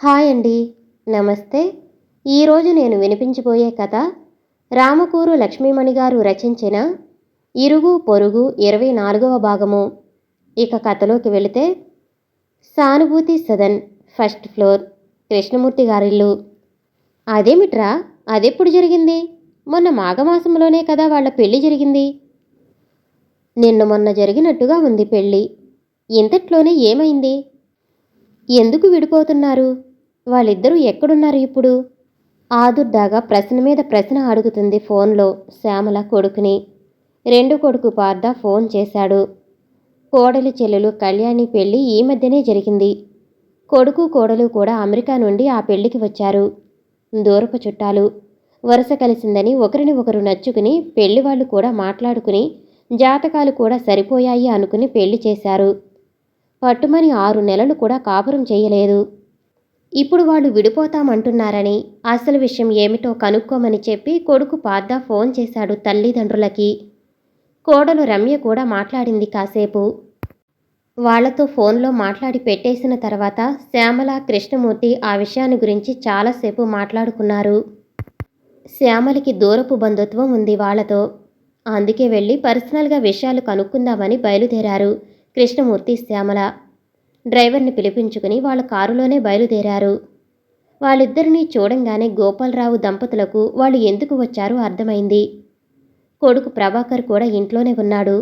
Hi అండి. నమస్తే. ఈరోజు నేను వినిపించబోయే కథ రామకూరు లక్ష్మీమణి గారు రచించిన ఇరుగు పొరుగు ఇరవై నాలుగవ భాగము. ఇక కథలోకి వెళితే సానుభూతి సదన్ ఫస్ట్ ఫ్లోర్ కృష్ణమూర్తి గారిల్లు. అదేమిట్రా? అదెప్పుడు జరిగింది? మొన్న మాఘమాసంలోనే కదా వాళ్ళ పెళ్ళి జరిగింది. నిన్న మొన్న జరిగినట్టుగా ఉంది పెళ్ళి ఇంతట్లోనే ఏమైంది? ఎందుకు విడిపోతున్నారు? వాళ్ళిద్దరూ ఎక్కడున్నారు ఇప్పుడు? ఆదుర్దాగా ప్రశ్న మీద ప్రశ్న అడుగుతుంది ఫోన్లో శ్యామల కొడుకుని. రెండు కొడుకు పార్థ ఫోన్ చేశాడు. కోడలి చెల్లెలు కళ్యాణి పెళ్ళి ఈ మధ్యనే జరిగింది. కొడుకు కోడలు కూడా అమెరికా నుండి ఆ పెళ్ళికి వచ్చారు. దూరపు చుట్టాలు. వరుస కలిసిందని ఒకరిని ఒకరు నచ్చుకుని పెళ్ళి వాళ్ళు కూడా మాట్లాడుకుని జాతకాలు కూడా సరిపోయాయి అనుకుని పెళ్ళి చేశారు. పట్టుమని ఆరు నెలలు కూడా కాపురం చేయలేదు. ఇప్పుడు వాళ్ళు విడిపోతామంటున్నారని అసలు విషయం ఏమిటో కనుక్కోమని చెప్పి కొడుకు పార్ద ఫోన్ చేశాడు తల్లిదండ్రులకి. కోడలు రమ్య కూడా మాట్లాడింది కాసేపు. వాళ్ళతో ఫోన్లో మాట్లాడి పెట్టేసిన తర్వాత శ్యామల కృష్ణమూర్తి ఆ విషయాన్ని గురించి చాలాసేపు మాట్లాడుకున్నారు. శ్యామలకి దూరపు బంధుత్వం ఉంది వాళ్ళతో అందుకే వెళ్ళి పర్సనల్గా విషయాలు కనుక్కుందామని బయలుదేరారు. కృష్ణమూర్తి శ్యామల. డ్రైవర్ని పిలిపించుకుని వాళ్ళ కారులోనే బయలుదేరారు. వాళ్ళిద్దరినీ చూడంగానే గోపాలరావు దంపతులకు వాళ్ళు ఎందుకు వచ్చారో అర్థమైంది. కొడుకు ప్రభాకర్ కూడా ఇంట్లోనే ఉన్నాడు.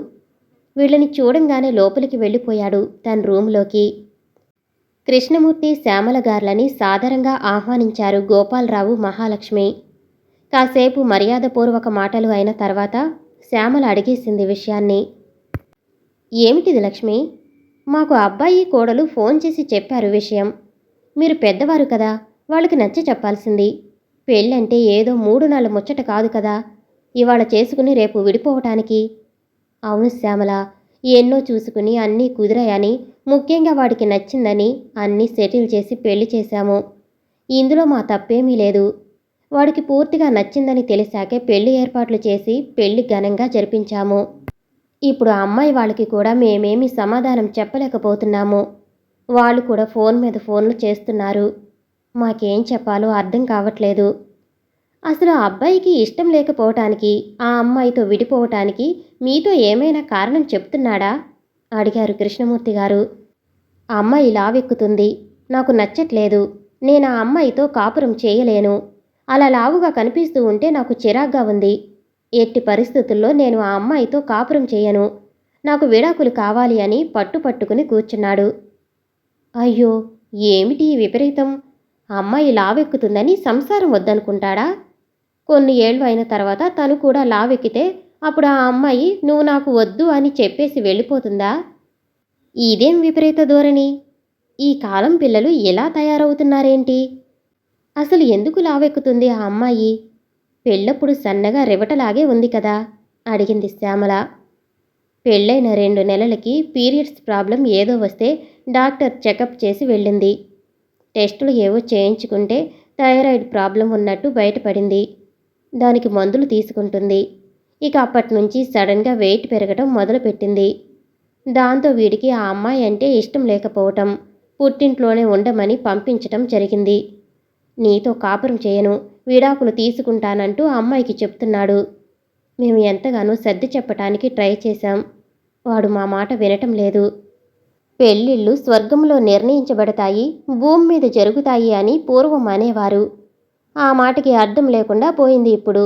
వీళ్ళని చూడంగానే లోపలికి వెళ్ళిపోయాడు తన రూంలోకి కృష్ణమూర్తి శ్యామల గార్లని సాదరంగా ఆహ్వానించారు గోపాలరావు మహాలక్ష్మి. కాసేపు మర్యాదపూర్వక మాటలు అయిన తర్వాత శ్యామల అడిగేసింది విషయాన్ని. ఏమిటిది లక్ష్మి? మాకు అబ్బాయి కోడలు ఫోన్ చేసి చెప్పారు విషయం. మీరు పెద్దవారు కదా వాళ్ళకి నచ్చ చెప్పాల్సింది. పెళ్ళంటే ఏదో మూడు నాలుగు ముచ్చట కాదు కదా ఇవాళ చేసుకుని రేపు విడిపోవటానికి. అవును శ్యామల ఎన్నో చూసుకుని అన్నీ కుదిరాయని ముఖ్యంగా వాడికి నచ్చిందని అన్నీ సెటిల్ చేసి పెళ్ళి చేశాము. ఇందులో మా తప్పేమీ లేదు. వాడికి పూర్తిగా నచ్చిందని తెలిసాకే పెళ్ళి ఏర్పాట్లు చేసి పెళ్ళి ఘనంగా జరిపించాము. ఇప్పుడు ఆ అమ్మాయి వాళ్ళకి కూడా మేమేమీ సమాధానం చెప్పలేకపోతున్నాము. వాళ్ళు కూడా ఫోన్ మీద ఫోన్లు చేస్తున్నారు. మాకేం చెప్పాలో అర్థం కావట్లేదు. అసలు ఆ అబ్బాయికి ఇష్టం లేకపోవటానికి ఆ అమ్మాయితో విడిపోవటానికి మీతో ఏమైనా కారణం చెప్తున్నాడా? అడిగారు కృష్ణమూర్తి గారు. ఆ అమ్మాయి లావెక్కుతుంది. నాకు నచ్చట్లేదు. నేను ఆ అమ్మాయితో కాపురం చేయలేను. అలా లావుగా కనిపిస్తూ ఉంటే నాకు చిరాగ్గా ఉంది. ఎట్టి పరిస్థితుల్లో నేను ఆ అమ్మాయితో కాపురం చేయను. నాకు విడాకులు కావాలి అని పట్టుపట్టుకుని కూర్చున్నాడు. అయ్యో ఏమిటి విపరీతం? అమ్మాయి లావెక్కుతుందని సంసారం వద్దనుకుంటాడా? కొన్ని ఏళ్ళు అయిన తర్వాత తను కూడా లావెక్కితే అప్పుడు ఆ అమ్మాయి నువ్వు నాకు వద్దు అని చెప్పేసి వెళ్ళిపోతుందా? ఇదేం విపరీత ధోరణి? ఈ కాలం పిల్లలు ఎలా తయారవుతున్నారేంటి? అసలు ఎందుకు లావెక్కుతుంది ఆ అమ్మాయి? పెళ్ళప్పుడు సన్నగా రెవటలాగే ఉంది కదా? అడిగింది శ్యామల. పెళ్ళైన రెండు నెలలకి పీరియడ్స్ ప్రాబ్లం ఏదో వస్తే డాక్టర్ చెకప్ చేసి వెళ్ళింది. టెస్టులు ఏవో చేయించుకుంటే థైరాయిడ్ ప్రాబ్లం ఉన్నట్టు బయటపడింది. దానికి మందులు తీసుకుంటుంది. ఇక అప్పటి నుంచి సడన్గా వెయిట్ పెరగటం మొదలుపెట్టింది. దాంతో వీడికి ఆ అమ్మాయి అంటే ఇష్టం లేకపోవటం పుట్టింట్లోనే ఉండమని పంపించటం జరిగింది. నీతో కాపురం చేయను విడాకులు తీసుకుంటానంటూ అమ్మాయికి చెప్తున్నాడు. మేము ఎంతగానో సర్ది చెప్పటానికి ట్రై చేశాం. వాడు మా మాట వినటం లేదు. పెళ్ళిళ్ళు స్వర్గంలో నిర్ణయించబడతాయి భూమి మీద జరుగుతాయి అని పూర్వం అనేవారు. ఆ మాటకి అర్థం లేకుండా పోయింది ఇప్పుడు.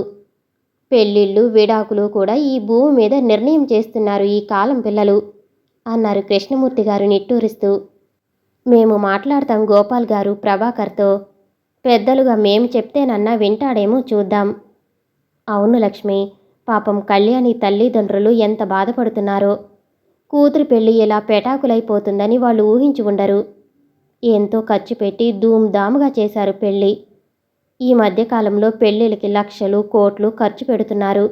పెళ్ళిళ్ళు విడాకులు కూడా ఈ భూమి మీద నిర్ణయం చేస్తున్నారు ఈ కాలం పిల్లలు అన్నారు కృష్ణమూర్తి గారు నిట్టూరిస్తూ. మేము మాట్లాడతాం గోపాల్ గారు ప్రభాకర్తో. పెద్దలుగా మేము చెప్తేనన్నా వింటాడేమో చూద్దాం. అవును లక్ష్మి పాపం కళ్యాణి తల్లిదండ్రులు ఎంత బాధపడుతున్నారో. కూతురు పెళ్ళి ఇలా పెటాకులైపోతుందని వాళ్ళు ఊహించి ఉండరు. ఎంతో ఖర్చు పెట్టి ధూమ్ధాముగా చేశారు పెళ్ళి. ఈ మధ్యకాలంలో పెళ్ళిళ్ళకి లక్షలు కోట్లు ఖర్చు పెడుతున్నారు.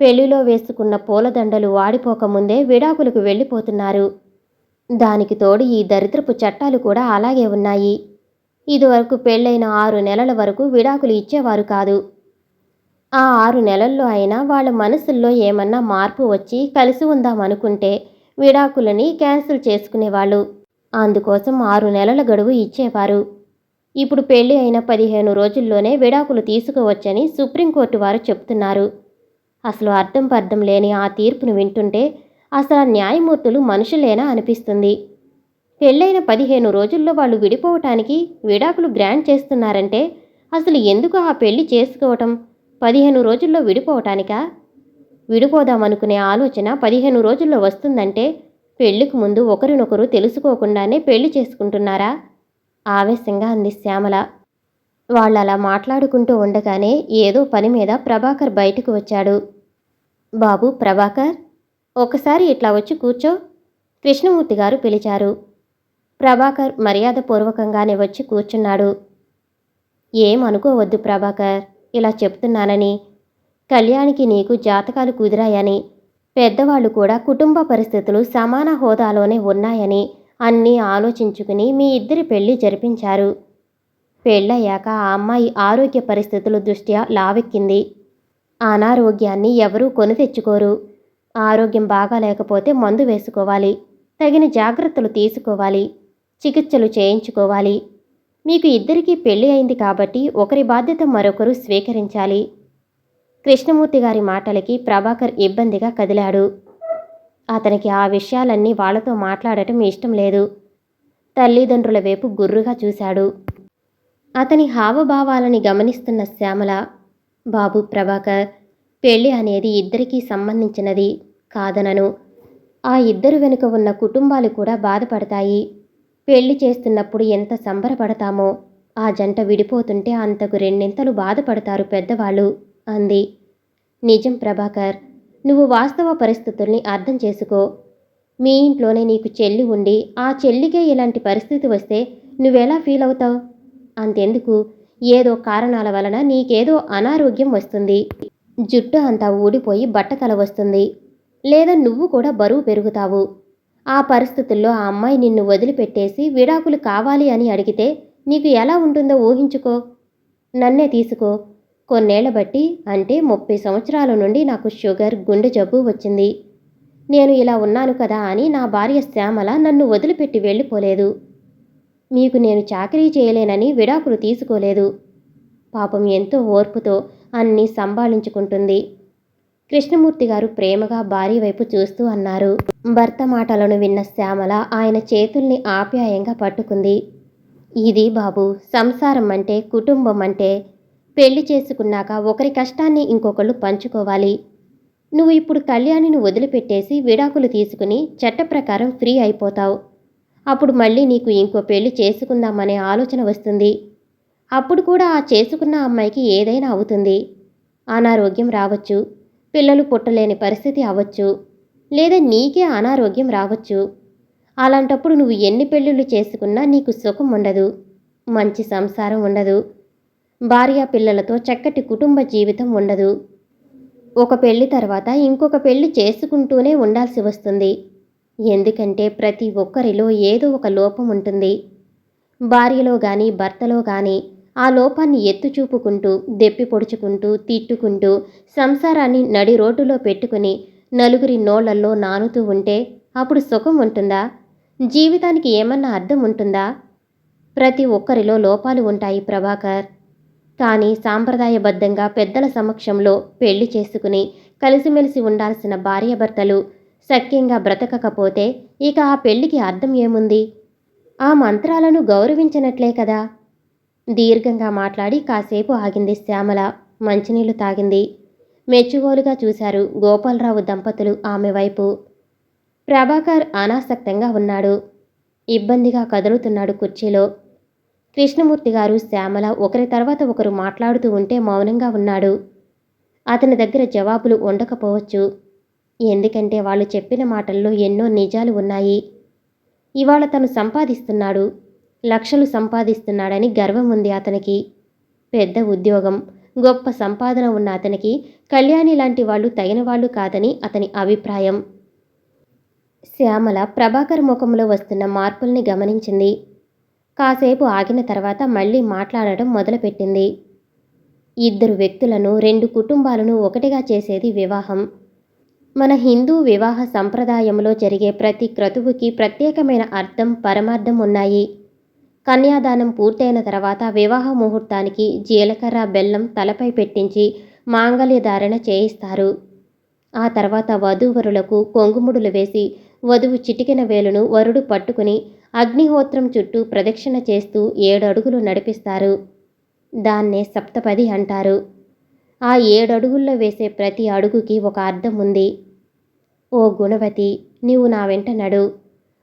పెళ్ళిలో వేసుకున్న పూలదండలు వాడిపోకముందే విడాకులకు వెళ్ళిపోతున్నారు. దానికి తోడు ఈ దరిద్రపు చట్టాలు కూడా అలాగే ఉన్నాయి. ఇదివరకు పెళ్ళైన ఆరు నెలల వరకు విడాకులు ఇచ్చేవారు కాదు. ఆ ఆరు నెలల్లో అయినా వాళ్ళ మనసుల్లో ఏమన్నా మార్పు వచ్చి కలిసి ఉందామనుకుంటే విడాకులని క్యాన్సిల్ చేసుకునేవాళ్ళు. అందుకోసం ఆరు నెలల గడువు ఇచ్చేవారు. ఇప్పుడు పెళ్ళి అయిన పదిహేను రోజుల్లోనే విడాకులు తీసుకోవచ్చని సుప్రీంకోర్టు వారు చెప్తున్నారు. అసలు అర్థం పర్థం లేని ఆ తీర్పును వింటుంటే అసలు ఆ న్యాయమూర్తులు మనుషులేనా అనిపిస్తుంది. పెళ్ళైన పదిహేను రోజుల్లో వాళ్ళు విడిపోవటానికి విడాకులు గ్రాండ్ చేస్తున్నారంటే అసలు ఎందుకు ఆ పెళ్ళి చేసుకోవటం? పదిహేను రోజుల్లో విడిపోవటానికా? విడిపోదామనుకునే ఆలోచన పదిహేను రోజుల్లో వస్తుందంటే పెళ్ళికి ముందు ఒకరినొకరు తెలుసుకోకుండానే పెళ్ళి చేసుకుంటున్నారా? ఆవేశంగా అంది శ్యామల. వాళ్ళలా మాట్లాడుకుంటూ ఉండగానే ఏదో పని మీద ప్రభాకర్ బయటకు వచ్చాడు. బాబు ప్రభాకర్ ఒకసారి ఇట్లా వచ్చి కూర్చో కృష్ణమూర్తి గారు పిలిచారు. ప్రభాకర్ మర్యాదపూర్వకంగానే వచ్చి కూర్చున్నాడు. ఏం అనుకోవద్దు ప్రభాకర్ ఇలా చెప్తున్నానని. కళ్యాణికి నీకు జాతకాలు కుదిరాయని పెద్దవాళ్ళు కూడా కుటుంబ పరిస్థితులు సమాన హోదాలోనే ఉన్నాయని అన్నీ ఆలోచించుకుని మీ ఇద్దరి పెళ్ళి జరిపించారు. పెళ్ళయ్యాక ఆ అమ్మాయి ఆరోగ్య పరిస్థితుల దృష్ట్యా లావెక్కింది. అనారోగ్యాన్ని ఎవరూ కొని తెచ్చుకోరు. ఆరోగ్యం బాగాలేకపోతే మందు వేసుకోవాలి. తగిన జాగ్రత్తలు తీసుకోవాలి. చికిత్సలు చేయించుకోవాలి. మీకు ఇద్దరికీ పెళ్ళి అయింది కాబట్టి ఒకరి బాధ్యత మరొకరు స్వీకరించాలి. కృష్ణమూర్తి గారి మాటలకి ప్రభాకర్ ఇబ్బందిగా కదిలాడు. అతనికి ఆ విషయాలన్నీ వాళ్ళతో మాట్లాడటం ఇష్టం లేదు. తల్లిదండ్రుల వైపు గుర్రుగా చూశాడు. అతని హావభావాలని గమనిస్తున్న శ్యామల బాబు ప్రభాకర్ పెళ్ళి అనేది ఇద్దరికీ సంబంధించినది కాదనను. ఆ ఇద్దరు వెనుక ఉన్న కుటుంబాలు కూడా బాధపడతాయి. పెళ్ళి చేస్తున్నప్పుడు ఎంత సంబరపడతామో. ఆ జంట విడిపోతుంటే అంతకు రెండింతలు బాధపడతారు పెద్దవాళ్ళు అంది. నిజం ప్రభాకర్ నువ్వు వాస్తవ పరిస్థితుల్ని అర్థం చేసుకో. మీ ఇంట్లోనే నీకు చెల్లి ఉండి ఆ చెల్లికే ఇలాంటి పరిస్థితి వస్తే నువ్వెలా ఫీల్ అవుతావు? అంతెందుకు? ఏదో కారణాల వలన నీకేదో అనారోగ్యం వస్తుంది. జుట్టు అంతా ఊడిపోయి బట్టతల వస్తుంది. లేదా నువ్వు కూడా బరువు పెరుగుతావు. ఆ పరిస్థితుల్లో ఆ అమ్మాయి నిన్ను వదిలిపెట్టేసి విడాకులు కావాలి అని అడిగితే నీకు ఎలా ఉంటుందో ఊహించుకో. నన్నే తీసుకో. కొన్నేళ్ళ బట్టి అంటే ముప్పై సంవత్సరాల నుండి నాకు షుగర్ గుండె జబ్బు వచ్చింది. నేను ఇలా ఉన్నాను కదా అని నా భార్య శ్యామల నన్ను వదిలిపెట్టి వెళ్ళిపోలేదు. మీకు నేను చాకరీ చేయలేనని విడాకులు తీసుకోలేదు. పాపం ఎంతో ఓర్పుతో అన్నీ సంభాళించుకుంటుంది. కృష్ణమూర్తి గారు ప్రేమగా భార్య వైపు చూస్తూ అన్నారు. భర్త మాటలను విన్న శ్యామల ఆయన చేతుల్ని ఆప్యాయంగా పట్టుకుంది. ఇది బాబు సంసారం అంటే కుటుంబం అంటే పెళ్ళి చేసుకున్నాక ఒకరి కష్టాన్ని ఇంకొకళ్ళు పంచుకోవాలి. నువ్వు ఇప్పుడు కళ్యాణిని వదిలిపెట్టేసి విడాకులు తీసుకుని చట్ట ప్రకారం ఫ్రీ అయిపోతావు. అప్పుడు మళ్ళీ నీకు ఇంకో పెళ్ళి చేసుకుందామనే ఆలోచన వస్తుంది. అప్పుడు కూడా ఆ చేసుకున్న అమ్మాయికి ఏదైనా అవుతుంది. అనారోగ్యం రావచ్చు. పిల్లలు పుట్టలేని పరిస్థితి అవ్వచ్చు లేదా నీకే అనారోగ్యం రావచ్చు. అలాంటప్పుడు నువ్వు ఎన్ని పెళ్ళిళ్ళు చేసుకున్నా నీకు సుఖం ఉండదు మంచి సంసారం ఉండదు భార్య పిల్లలతో చక్కటి కుటుంబ జీవితం ఉండదు. ఒక పెళ్ళి తర్వాత ఇంకొక పెళ్ళి చేసుకుంటూనే ఉండాల్సి వస్తుంది. ఎందుకంటే ప్రతి ఒక్కరిలో ఏదో ఒక లోపం ఉంటుంది. భార్యలో కానీ భర్తలో కానీ ఆ లోపాన్ని ఎత్తు చూపుకుంటూ దెప్పి పొడుచుకుంటూ తిట్టుకుంటూ సంసారాన్ని నడి రోడ్డులో పెట్టుకుని నలుగురి నోళ్ళల్లో నానుతూ ఉంటే అప్పుడు సుఖం ఉంటుందా? జీవితానికి ఏమన్నా అర్థం ఉంటుందా? ప్రతి ఒక్కరిలో లోపాలు ఉంటాయి ప్రభాకర్. కానీ సాంప్రదాయబద్ధంగా పెద్దల సమక్షంలో పెళ్ళి చేసుకుని కలిసిమెలిసి ఉండాల్సిన భార్యాభర్తలు సఖ్యంగా బ్రతకకపోతే ఇక ఆ పెళ్ళికి అర్థం ఏముంది? ఆ మంత్రాలను గౌరవించినట్లే కదా? దీర్ఘంగా మాట్లాడి కాసేపు ఆగింది శ్యామల. మంచినీళ్ళు తాగింది. మెచ్చుగోలుగా చూశారు గోపాలరావు దంపతులు ఆమె వైపు. ప్రభాకర్ అనాసక్తంగా ఉన్నాడు. ఇబ్బందిగా కదులుతున్నాడు కుర్చీలో. కృష్ణమూర్తి గారు శ్యామల ఒకరి తర్వాత ఒకరు మాట్లాడుతూ ఉంటే మౌనంగా ఉన్నాడు. అతని దగ్గర జవాబులు ఉండకపోవచ్చు. ఎందుకంటే వాళ్ళు చెప్పిన మాటల్లో ఎన్నో నిజాలు ఉన్నాయి. ఇవాళ తను సంపాదిస్తున్నాడు. లక్షలు సంపాదిస్తున్నాడని గర్వం ఉంది అతనికి. పెద్ద ఉద్యోగం గొప్ప సంపాదన ఉన్న అతనికి కళ్యాణి లాంటి వాళ్ళు తగిన వాళ్ళు కాదని అతని అభిప్రాయం. శ్యామల ప్రభాకర్ ముఖంలో వస్తున్న మార్పుల్ని గమనించింది. కాసేపు ఆగిన తర్వాత మళ్ళీ మాట్లాడటం మొదలుపెట్టింది. ఇద్దరు వ్యక్తులను రెండు కుటుంబాలను ఒకటిగా చేసేది వివాహం. మన హిందూ వివాహ సంప్రదాయంలో జరిగే ప్రతి క్రతువుకి ప్రత్యేకమైన అర్థం పరమార్థం ఉన్నాయి. కన్యాదానం పూర్తయిన తర్వాత వివాహ ముహూర్తానికి జీలకర్ర బెల్లం తలపై పెట్టించి మాంగళ్యధారణ చేయిస్తారు. ఆ తర్వాత వధూవరులకు కొంగుముడులు వేసి వధువు చిటికిన వేలును వరుడు పట్టుకుని అగ్నిహోత్రం చుట్టూ ప్రదక్షిణ చేస్తూ ఏడు అడుగులు నడిపిస్తారు. దాన్నే సప్తపది అంటారు. ఆ ఏడడుగుల్లో వేసే ప్రతి అడుగుకి ఒక అర్థం ఉంది ఓ గుణవతి నీవు నా వెంట నడు.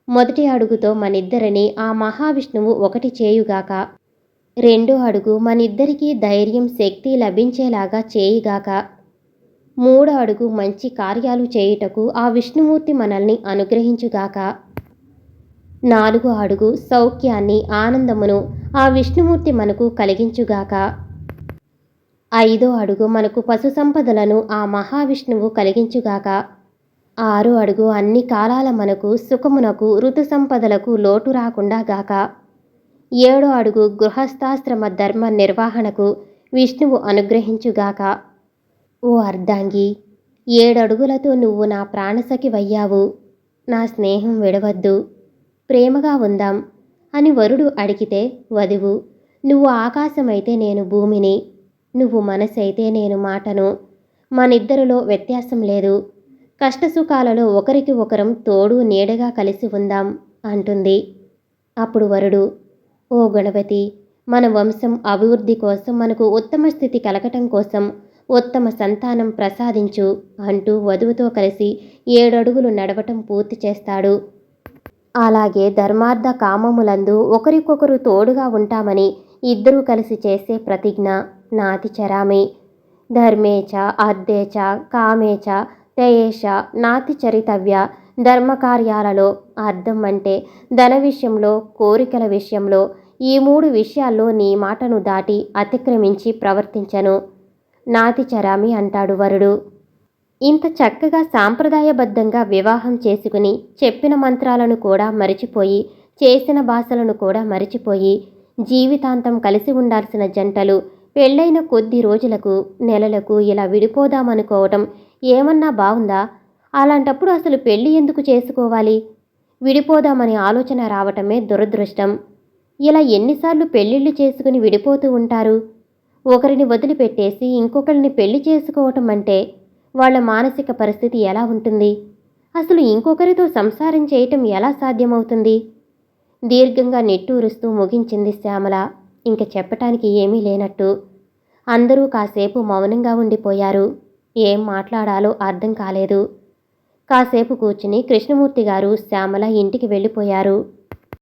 మొదటి అడుగుతో మనిద్దరిని ఆ మహావిష్ణువు ఒకటి చేయుగాక రెండో అడుగు మనిద్దరికీ ధైర్యం శక్తి లభించేలాగా చేయిగాక మూడో అడుగు మంచి కార్యాలు చేయుటకు ఆ విష్ణుమూర్తి మనల్ని అనుగ్రహించుగాక నాలుగో అడుగు సౌఖ్యాన్ని ఆనందమును ఆ విష్ణుమూర్తి మనకు కలిగించుగాక ఐదో అడుగు మనకు పశు సంపదలను ఆ మహావిష్ణువు కలిగించుగాక ఆరు అడుగు అన్ని కాలాల మనకు సుఖమునకు ఋతు సంపదలకు లోటు రాకుండా గాక. ఏడో అడుగు గృహస్థాశ్రమ ధర్మ నిర్వహణకు విష్ణువు అనుగ్రహించుగాక ఓ అర్ధాంగి ఏడడుగులతో నువ్వు నా ప్రాణసఖి వయ్యావు. నా స్నేహం విడవద్దు. ప్రేమగా ఉందాం. అని వరుడు అడిగితే వధువు నువ్వు ఆకాశమైతే నేను భూమిని నువ్వు మనసైతే నేను మాటను. మనిద్దరిలో వ్యత్యాసం లేదు. కష్టసుఖాలలో ఒకరికి ఒకరం తోడు నీడగా కలిసి ఉందాం అంటుంది. అప్పుడు వరుడు ఓ గణపతి మన వంశం అభివృద్ధి కోసం మనకు ఉత్తమ స్థితి కలగటం కోసం ఉత్తమ సంతానం ప్రసాదించు అంటూ వధువుతో కలిసి ఏడడుగులు నడవటం పూర్తి చేస్తాడు. అలాగే ధర్మార్థ కామములందు ఒకరికొకరు తోడుగా ఉంటామని ఇద్దరూ కలిసి చేసే ప్రతిజ్ఞ నాతి చరామి ధర్మేచ అర్ధేచ కామేచ తయేష నాతి చరితవ్య ధర్మకార్యాలలో అర్థం అంటే ధన విషయంలో కోరికల విషయంలో ఈ మూడు విషయాల్లో నీ మాటను దాటి అతిక్రమించి ప్రవర్తించను. నాతి చరామి అంటాడు వరుడు. ఇంత చక్కగా సాంప్రదాయబద్ధంగా వివాహం చేసుకుని చెప్పిన మంత్రాలను కూడా మరిచిపోయి చేసిన భాషలను కూడా మరిచిపోయి జీవితాంతం కలిసి ఉండాల్సిన జంటలు పెళ్ళైన కొద్ది రోజులకు నెలలకు ఇలా విడిపోదామనుకోవటం ఏమన్నా బాగుందా? అలాంటప్పుడు అసలు పెళ్ళి ఎందుకు చేసుకోవాలి? విడిపోదామని ఆలోచన రావటమే దురదృష్టం. ఇలా ఎన్నిసార్లు పెళ్ళిళ్ళు చేసుకుని విడిపోతూ ఉంటారు? ఒకరిని వదిలిపెట్టేసి ఇంకొకరిని పెళ్ళి చేసుకోవటం అంటే వాళ్ళ మానసిక పరిస్థితి ఎలా ఉంటుంది? అసలు ఇంకొకరితో సంసారం చేయటం ఎలా సాధ్యమవుతుంది? దీర్ఘంగా నిట్టూరుస్తూ ముగించింది శ్యామల. ఇంక చెప్పటానికి ఏమీ లేనట్టు. అందరూ కాసేపు మౌనంగా ఉండిపోయారు. ఏం మాట్లాడాలో అర్థం కాలేదు. కాసేపు కూర్చుని కృష్ణమూర్తి గారు శ్యామల ఇంటికి వెళ్ళిపోయారు.